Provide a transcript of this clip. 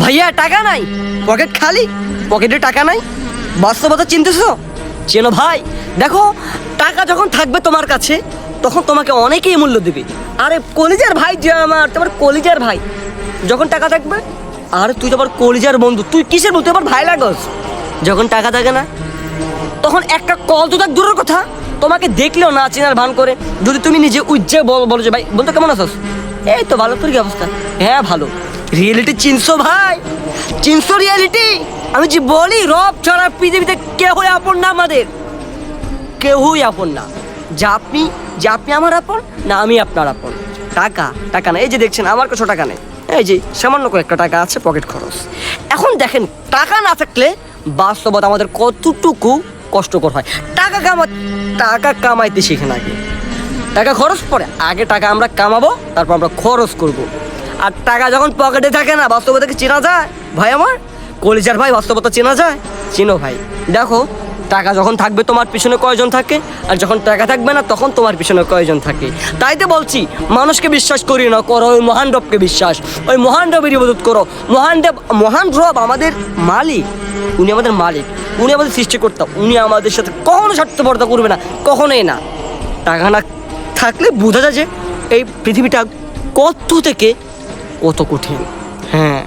ভাইয়া, টাকা নাই। পকেট খালি, পকেটে টাকা নাই। বাস্তবতা চিনতেছ? চেনো ভাই, দেখো, টাকা যখন থাকবে তোমার কাছে, তখন তোমাকে অনেকেই মূল্য দেবে। আরে, কলিজার ভাই যে আমার, তোমার কলিজার ভাই। যখন টাকা থাকবে, আর, তুই তোমার কলিজার বন্ধু। তুই কিসের বন্ধু? আমার ভাই লাগস। যখন টাকা থাকে না, তখন একটা কল তো দূরের কথা। তোমাকে দেখলেও না চেনার ভান করে। যদি তুমি নিজে উজ্জে বল বলো যে, ভাই বলতো কেমন আছো এই তো ভালো, তোর কি অবস্থা? হ্যাঁ ভালো। রিয়েলিটি চিনছো ভাই? চিনছো রিয়েলিটি আমি যে বলি, রব ছাড়া পৃথিবীতে কেউই আপন না আমাদের। কেউই আপন না। যে আপনি যে আপনি আমার আপন, না আমি আপনার আপন। টাকা টাকা না, এই যে দেখছেন, আমার কাছে টাকা নেই। এই যে, সামান্য কয়েকটা টাকা আছে পকেট খরচ। এখন দেখেন, টাকা না থাকলে বাস্তবতা আমাদের কতটুকু কষ্টকর হয়। টাকা কামা টাকা কামাইতে শিখেন আগে। টাকা খরচ পরে, আগে টাকা আমরা কামাবো, তারপর আমরা খরচ করব। আর টাকা যখন পকেটে থাকে না, বাস্তবতাকে চেনা যায়? ভাই আমার, কলিজার ভাই বাস্তবতা চেনা যায়? চেনো ভাই, দেখো, টাকা যখন থাকবে তোমার পিছনে কয়জন থাকে, আর যখন টাকা থাকবে না, তখন তোমার পিছনে কয়জন থাকে। তাই তো বলছি, মানুষকে বিশ্বাস করি না করো, ওই মহান রবকে বিশ্বাস। ওই মহান রবের ইবাদত করো। মহান রব মহান রব আমাদের মালিক। উনি আমাদের মালিক। উনি আমাদের সৃষ্টিকর্তা। উনি আমাদের সাথে কখনো স্বার্থপরতা করবে না, কখনোই না। টাকা না থাকলে বোঝা যায় যে, এই পৃথিবীটা কত থেকে কত কঠিন। হ্যাঁ।